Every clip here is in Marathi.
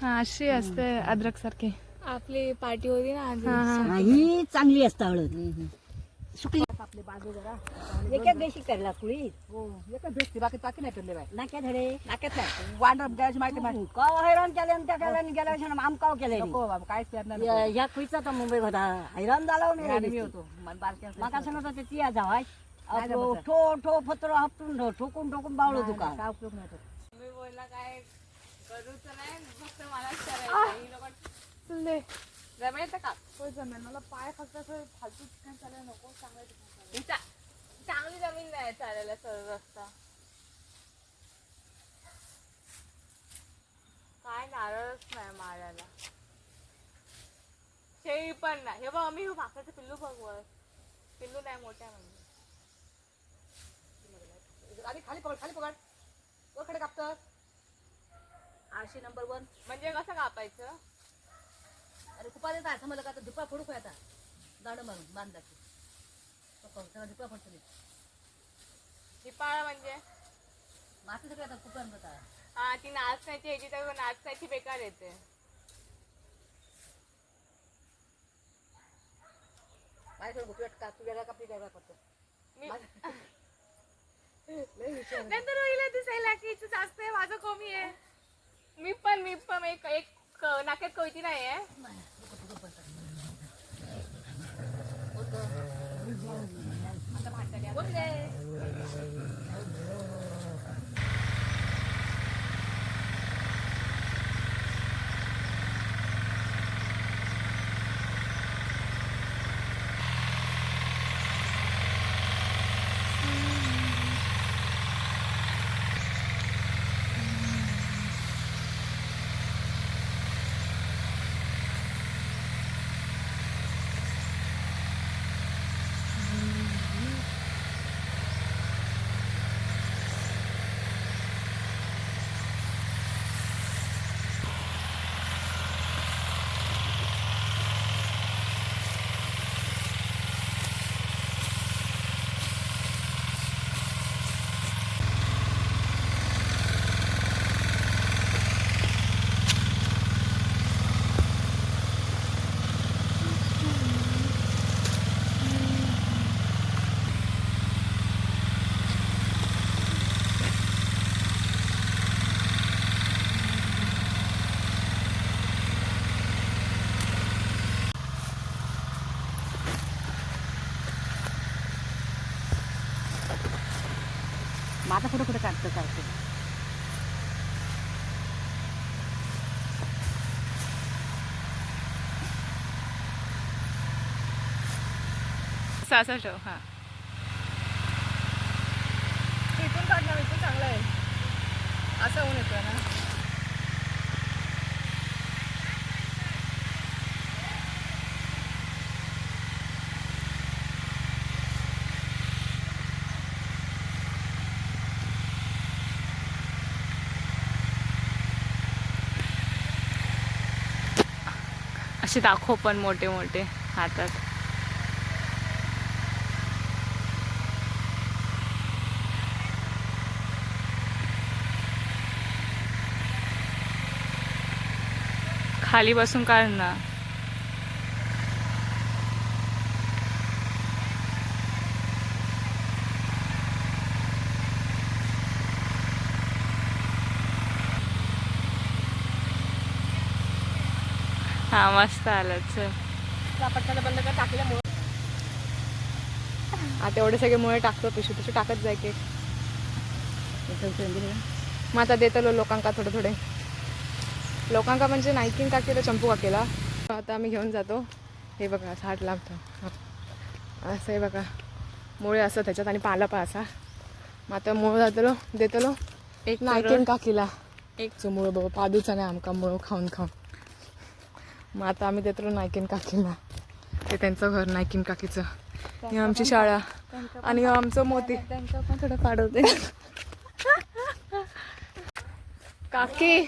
हा अशी असते अद्रक सारखी. आपली पार्टी होती ना आधी हा हा. ही चांगली असतं हळद. सुकली. आपले बाजू जरा. एक एक देशी करला कुळी. हो एकच भेटते बाकी बाकी नाही फिरले बाय नाक्या धडे. नाक्यात नाही. वांडर माहिती माहिती. काव हैराण केले आणि त्या केल्याने गेल्या वर्षी आम काव केले नको बाबा काहीच करणार नको. या या खुईचा तर मुंबई होता. हैराण झाला हो आणि मी नाही होतो. मन बारक्या माका सांगत होते ती जावाय. नाही आपलो जमत. ठो ठो फत्र हपटून ठो, ठोकून ठोकून बावळो तुका काय उपयोग नाही तो. मी बोलला काय करूच नाही फक्त मलाच करायचं ही लोक चल जमेल तर का? हो जमेल. मला पाय फक्त असं फालतू ठिकाण चालायला नको चालायला. ही चा- चांगली जमीन नाही चालायला सरळ रस्ता. काय नारळच नाही मारायला. शेळी पण नाही. हे बघ मी भाकरचं पिल्लू बघ वर पिल्लू नाही मोठ्या म्हणजे आणि खाली पकड खाली पकड. वरकडे कापतं आरशी नंबर वन म्हणजे कसं कापायचं? अरे कुपा देत आहे समजलं का दुपा फोडू काय आता. दांड मारून बांधाची दुपा मी हिपाळा म्हणजे? माती सगळं आता हा ती नाचण्याची ह्याची तर नाचण्याची बेकार येते. का तू वेगळा कापली वेगळा करतो. मी लय विचार नंतर होईल दिसायला की हिचं जास्त आहे माझं कमी आहे. मी पण मी पण एक एक क- नाक्यात कवती नाही आहे 我们嘞 माझा कुठं कुठं काढतं काढतं ठेव हा. इथून काढणार इथून चांगलं आहे. असं होऊन येतोय ना. असे दाखव पण मोठे मोठे हातात. खाली बसून काढ ना. हा मस्त आलं चल. पटकाला बंद कर टाकल्यामुळे आता एवढे सगळे मुळे टाकतो पिशवी पिशवी टाकत जाय की. मग आता देतलो लोकांका थोडे थोडे. लोकांका म्हणजे नाईकिंग का केलं चंपू का केला आता आम्ही घेऊन जातो. हे बघा झाड लागतो असं आहे बघा. मुळे असं त्याच्यात आणि पाला पण असा. मग आता मूळ जातलो देतलो. एक नाईकिंग काकीला. एक. मूळ बाबा पादूचा नाही आमका मुळ खाऊन खाऊन. मग आता आम्ही देतलो नायकीन काकीला. ते त्यांचं घर नायकीन काकीचं. ही आमची शाळा. आणि आमचं मोती. त्यांचं पण थोडं पाडवते काकी.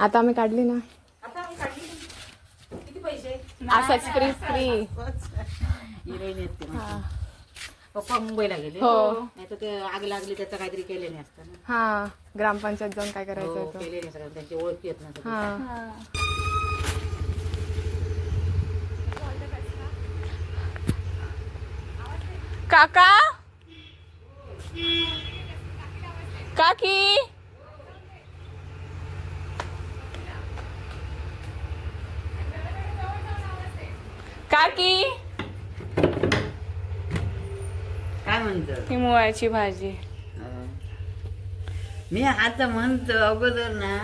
आता आम्ही काढली ना आता आम्ही काढली किती पैसे असंच फ्री फ्री हिरोईन आहेत ते माझे. पप्पा मुंबईला गेले. हो. नाही तर ते आग लागली त्याचं काहीतरी केले नाही असतं ना. हा ग्रामपंचायत जाऊन काय करायचं हो, होतं? केले नाही सगळं. त्यांची ओळखी येत ना हा. काका? काकी? काकी? काय म्हणतो? ही मुळाची भाजी. मी आता म्हणतो अगोदर ना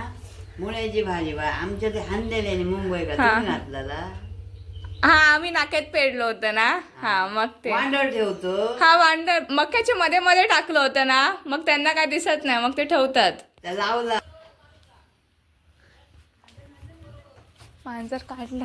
मुळ्याची भाजी बा आमच्या ते हानलेले मुंबई का? हा. तुम्ही घातला हा आम्ही नाक्यात पेडलो होतं ना. हा मग ते. वांडर ठेवतो? हा वांडर मक्याच्या मध्ये मध्ये टाकलं होतं ना. मग त्यांना काय दिसत नाही मग ते ठेवतात. त्या लावला. मांजर काढला.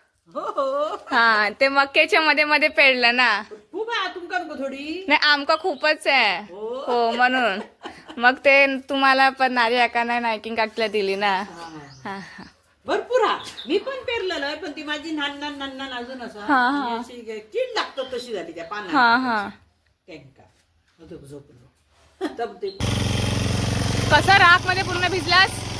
हो हो. हा ते मक्याच्या मध्ये मध्ये पेडलं ना. खूप आहे तुमका नको थोडी. नाही आमका खूपच आहे. हो. हो म्हणून. मग ते तुम्हाला पण नारी नाही नायकिंग काटल्या दिली ना. हा. हा भरपूर हा. मी पण पेरलेलं आहे पण ती माझी नान नान नान नान अजून असं हा, हा. म्हणजे कीड लागतो तशी झाली त्या हा हा. कॅंका होतो झोपलो तब ते. कसा राखमध्ये पूर्ण भिजलास?